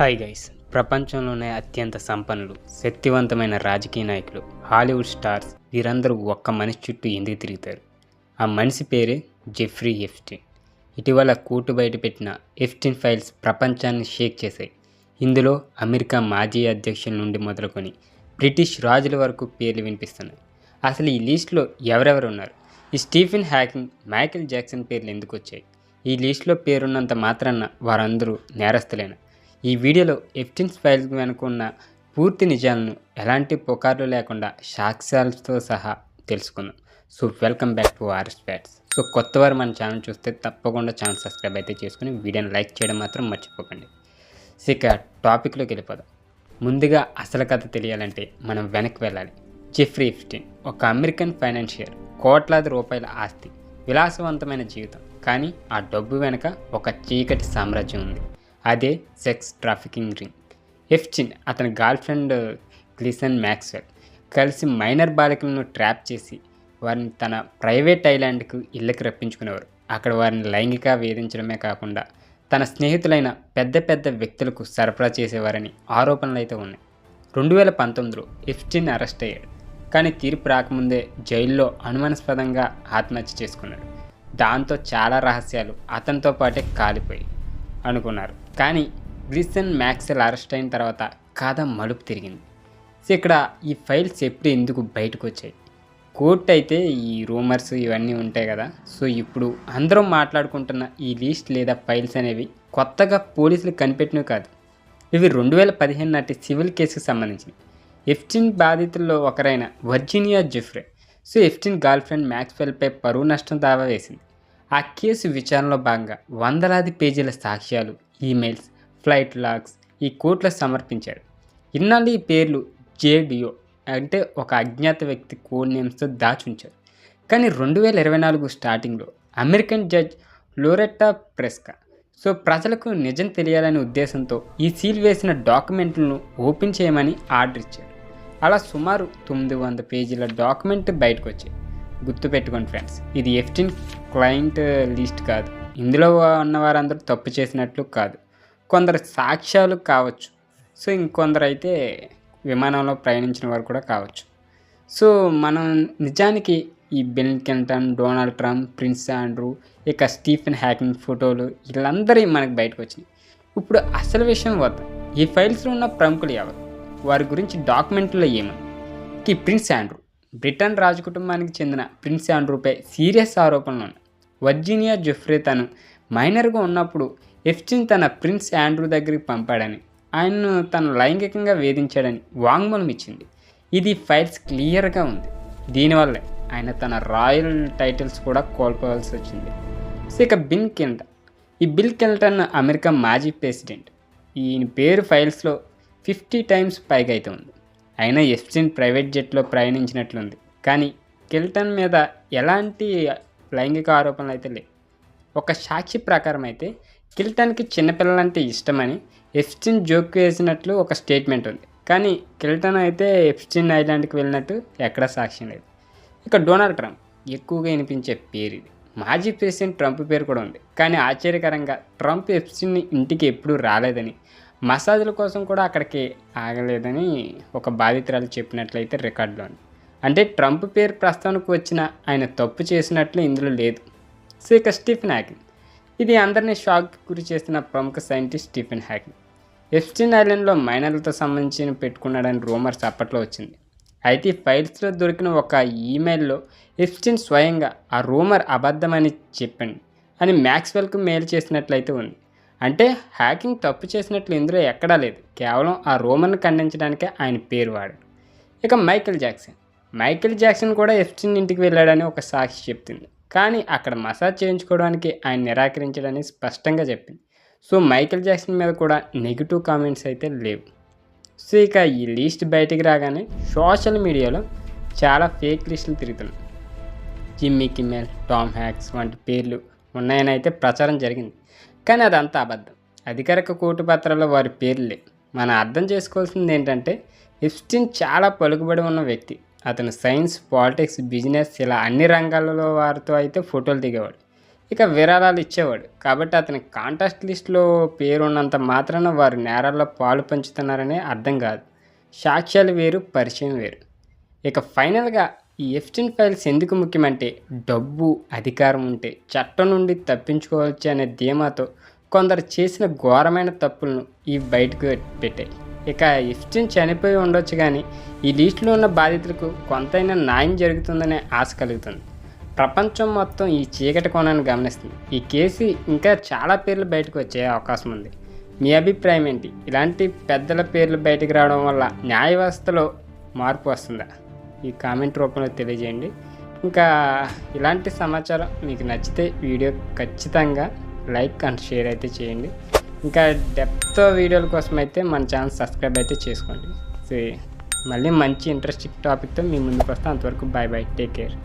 Hi guys ప్రపంచంలోనే అత్యంత సంపన్నులు శక్తివంతమైన రాజకీయ నాయకులు హాలీవుడ్ స్టార్స్ వీరందరూ ఒక్క మనిషి చుట్టూ ఎందుకు తిరుగుతారు? ఆ మనిషి పేరే జెఫ్రీ ఎఫ్టిన్ ఇటీవల కూటు బయట పెట్టిన ఫైల్స్ ప్రపంచాన్ని షేక్ చేశాయి. ఇందులో అమెరికా మాజీ అధ్యక్షుల నుండి మొదలుకొని బ్రిటిష్ రాజుల వరకు పేర్లు వినిపిస్తున్నాయి. అసలు ఈ లిస్టులో ఎవరెవరు ఉన్నారు? ఈ స్టీఫెన్ హ్యాకింగ్ మైకేల్ జాక్సన్ పేర్లు ఎందుకు వచ్చాయి? ఈ లిస్టులో పేరున్నంత మాత్రాన వారందరూ నేరస్తులేనా? ఈ వీడియోలో ఎఫ్టిన్స్ ఫైల్ వెనుక పూర్తి నిజాలను ఎలాంటి పుకార్లు లేకుండా సాక్ష్యాలతో సహా తెలుసుకుందాం. So welcome back to RS facts so కొత్త వారు మన ఛానల్ చూస్తే తప్పకుండా ఛానల్ సబ్స్క్రైబ్ అయితే చేసుకుని వీడియోని లైక్ చేయడం మాత్రం మర్చిపోకండి. సో ఇక టాపిక్లోకి వెళ్ళిపోదాం. ముందుగా అసలు కథ తెలియాలంటే మనం వెనక్కి వెళ్ళాలి. జెఫ్రీ ఎఫ్స్టీన్ ఒక అమెరికన్ ఫైనాన్షియర్ కోట్లాది రూపాయల ఆస్తి విలాసవంతమైన జీవితం. కానీ ఆ డబ్బు వెనుక ఒక చీకటి సామ్రాజ్యం ఉంది. అదే సెక్స్ ట్రాఫికింగ్ రింగ్. ఎఫ్చిన్ అతని గర్ల్ ఫ్రెండ్ గ్లిసన్ మ్యాక్స్వెల్ కలిసి మైనర్ బాలికలను ట్రాప్ చేసి వారిని తన ప్రైవేట్ ఐలాండ్కు ఇళ్ళకి రప్పించుకునేవారు. అక్కడ వారిని లైంగిక వేధించడమే కాకుండా తన స్నేహితులైన పెద్ద పెద్ద వ్యక్తులకు సరఫరా చేసేవారని ఆరోపణలు అయితే ఉన్నాయి. రెండు వేల పంతొమ్మిదిలో ఎఫ్టిన్ అరెస్ట్ అయ్యాడు కానీ తీర్పు రాకముందే జైల్లో అనుమానాస్పదంగా ఆత్మహత్య చేసుకున్నాడు. దాంతో చాలా రహస్యాలు అతనితో పాటే కాలిపోయి అనుకున్నారు. కానీ గ్లిసన్ మ్యాక్సెల్ అరెస్ట్ అయిన తర్వాత కథ మలుపు తిరిగింది. సో ఇక్కడ ఈ ఫైల్స్ ఎప్పుడు ఎందుకు బయటకు వచ్చాయి కోర్టు అయితే ఈ రూమర్స్ ఇవన్నీ ఉంటాయి కదా. సో ఇప్పుడు అందరం మాట్లాడుకుంటున్న ఈ లిస్ట్ లేదా ఫైల్స్ అనేవి కొత్తగా పోలీసులు కనిపెట్టినవి కాదు. ఇవి రెండు వేల పదిహేను నాటి సివిల్ కేసుకు సంబంధించినవి. ఎఫ్టిన్ బాధితుల్లో ఒకరైన Virginia Giuffre. So Epstein girl friend మ్యాక్స్వెల్పై పరువు నష్టం దావా వేసింది. ఆ కేసు విచారణలో భాగంగా వందలాది పేజీల సాక్ష్యాలు ఈమెయిల్స్ ఫ్లైట్ లాగ్స్ ఈ కోర్టులో సమర్పించాడు. ఇన్నాళ్ళు ఈ పేర్లు జేడియో అంటే ఒక అజ్ఞాత వ్యక్తి కోడ్ నేమ్స్తో దాచుంచారు. కానీ రెండు వేల ఇరవై నాలుగు స్టార్టింగ్లో American judge Loretta Preska so ప్రజలకు నిజం తెలియాలనే ఉద్దేశంతో ఈ సీల్ వేసిన డాక్యుమెంట్లను ఓపెన్ చేయమని ఆర్డర్ ఇచ్చారు అలా సుమారు తొమ్మిది వంద పేజీల డాక్యుమెంట్ బయటకు వచ్చాయి గుర్తుపెట్టుకోండి ఫ్రెండ్స్. ఇది ఎఫ్టిన్ క్లయింట్ లిస్ట్ కాదు. ఇందులో ఉన్న వారందరూ తప్పు చేసినట్లు కాదు. కొందరు సాక్ష్యాలు కావచ్చు. సో ఇంకొందరు అయితే విమానంలో ప్రయాణించిన వారు కూడా కావచ్చు. సో మనం నిజానికి ఈ Bill Clinton Donald Trump Prince Andrew ఇక స్టీఫెన్ హ్యాకింగ్ ఫోటోలు వీళ్ళందరూ మనకు బయటకు వచ్చినాయి. ఇప్పుడు అసలు విషయం వద్ద ఈ ఫైల్స్లో ఉన్న ప్రముఖులు ఎవరు? వారి గురించి డాక్యుమెంట్లో ఏమని ఈ ప్రిన్స్ ఆండ్రూ. బ్రిటన్ రాజకుటుంబానికి చెందిన ప్రిన్స్ ఆండ్రూపై సీరియస్ ఆరోపణలు ఉన్నాయి వర్జీనియా జెఫ్రే తను మైనర్గా ఉన్నప్పుడు ఎఫ్చిన్ తన ప్రిన్స్ ఆండ్రూ దగ్గరికి పంపాడని ఆయన్ను తను లైంగికంగా వేధించాడని వాంగ్మూలం ఇచ్చింది ఇది ఫైల్స్ క్లియర్గా ఉంది. దీనివల్లే ఆయన తన రాయల్ టైటిల్స్ కూడా కోల్పోవాల్సి వచ్చింది సో ఇక బిన్ కిల్టన్ ఈ బిల్ కెల్టన్ అమెరికా మాజీ ప్రెసిడెంట్ ఈయన పేరు ఫైల్స్లో ఫిఫ్టీ టైమ్స్ పైగా అయితే ఉంది. అయినా ఎఫ్సిన్ ప్రైవేట్ జెట్లో ప్రయాణించినట్లుంది. కానీ కిల్టన్ మీద ఎలాంటి లైంగిక ఆరోపణలు అయితే లేవు. ఒక సాక్షి ప్రకారం అయితే కిల్టన్కి చిన్నపిల్లలంటే ఇష్టమని ఎఫ్సిన్ జోక్ వేసినట్లు ఒక స్టేట్మెంట్ ఉంది. కానీ కిల్టన్ అయితే ఎఫ్సిన్ ఐలాండ్కి వెళ్ళినట్టు ఎక్కడా సాక్ష్యం లేదు. ఇక డొనాల్డ్ ట్రంప్ ఎక్కువగా వినిపించే పేరు ఇది. మాజీ ప్రెసిడెంట్ ట్రంప్ పేరు కూడా ఉంది. కానీ ఆశ్చర్యకరంగా ట్రంప్ ఎఫ్సిన్ ఇంటికి ఎప్పుడూ రాలేదని మసాజుల కోసం కూడా అక్కడికి ఆగలేదని ఒక బాధితురాలు చెప్పినట్లయితే రికార్డులో అంటే ట్రంప్ పేరు ప్రస్తావనకు వచ్చిన ఆయన తప్పు చేసినట్లు ఇందులో లేదు. సో ఇక స్టీఫెన్ హ్యాకింగ్ ఇది అందరినీ షాక్ గురి చేసిన ప్రముఖ సైంటిస్ట్ స్టీఫెన్ హ్యాకింగ్ ఎఫ్స్టిన్ ఐలాండ్లో మైనర్లతో సంబంధించిన పెట్టుకున్నాడని రూమర్స్ అప్పట్లో వచ్చింది. అయితే ఫైల్స్లో దొరికిన ఒక ఈమెయిల్లో ఎఫ్స్టిన్ స్వయంగా ఆ రూమర్ అబద్ధమని చెప్పండి అని మ్యాక్స్వెల్కు మెయిల్ చేసినట్లయితే ఉంది. అంటే హ్యాకింగ్ తప్పు చేసినట్లు ఇందులో ఎక్కడా లేదు. కేవలం ఆ రోమన్ను ఖండించడానికే ఆయన పేరు వాడాడు. ఇక మైకిల్ జాక్సన్. మైకేల్ జాక్సన్ కూడా ఎఫ్స్టిన్ ఇంటికి వెళ్ళాడని ఒక సాక్షి చెప్తుంది. కానీ అక్కడ మసాజ్ చేయించుకోవడానికి ఆయన నిరాకరించడని స్పష్టంగా చెప్పింది. సో మైకిల్ జాక్సన్ మీద కూడా నెగిటివ్ కామెంట్స్ అయితే లేవు. సో ఇక ఈ లిస్ట్ బయటికి రాగానే సోషల్ మీడియాలో చాలా ఫేక్ లిస్టులు తిరుగుతున్నాయి. జిమ్మీ కిమ్మెల్ టామ్ హ్యాక్స్ వంటి పేర్లు ఉన్నాయని అయితే ప్రచారం జరిగింది. కానీ అదంతా అబద్ధం. అధికారిక కోర్టు పత్రాల్లో వారి పేర్లే. మనం అర్థం చేసుకోవాల్సింది ఏంటంటే ఇప్స్టిన్ చాలా పలుకుబడి ఉన్న వ్యక్తి. అతను సైన్స్ పాలిటిక్స్ బిజినెస్ ఇలా అన్ని రంగాలలో వారితో అయితే ఫోటోలు దిగేవాడు. ఇక విరాళాలు ఇచ్చేవాడు. కాబట్టి అతని కాంటాక్ట్ లిస్ట్లో పేరు ఉన్నంత మాత్రాన వారు నేరాల్లో పాలు పంచుతున్నారనే అర్థం కాదు. సాక్ష్యాలు వేరు పరిచయం వేరు. ఇక ఫైనల్గా ఈ ఎఫ్టిన్ ఫైల్స్ ఎందుకు ముఖ్యమంటే డబ్బు అధికారం ఉంటే చట్టం నుండి తప్పించుకోవచ్చు అనే ధీమాతో కొందరు చేసిన ఘోరమైన తప్పులను ఈ బయటకు పెట్టాయి. ఇక ఎఫ్టిన్ చనిపోయి ఉండొచ్చు కానీ ఈ లిస్టులో ఉన్న బాధితులకు కొంతైనా న్యాయం జరుగుతుందనే ఆశ కలుగుతుంది. ప్రపంచం మొత్తం ఈ చీకటి కోణాన్ని గమనిస్తుంది. ఈ కేసు ఇంకా చాలా పేర్లు బయటకు వచ్చే అవకాశం ఉంది. మీ అభిప్రాయం ఏంటి? ఇలాంటి పెద్దల పేర్లు బయటకు రావడం వల్ల న్యాయ వ్యవస్థలో మార్పు వస్తుందా? ఈ కామెంట్ రూపంలో తెలియజేయండి. ఇంకా ఇలాంటి సమాచారం మీకు నచ్చితే వీడియో ఖచ్చితంగా లైక్ అండ్ షేర్ అయితే చేయండి. ఇంకా డెప్త్ వీడియోల కోసం అయితే మన ఛానల్ సబ్స్క్రైబ్ అయితే చేసుకోండి. సో మళ్ళీ మంచి ఇంట్రెస్టింగ్ టాపిక్తో మీ ముందుకు వస్తాం. అంతవరకు బాయ్ బాయ్ టేక్ కేర్.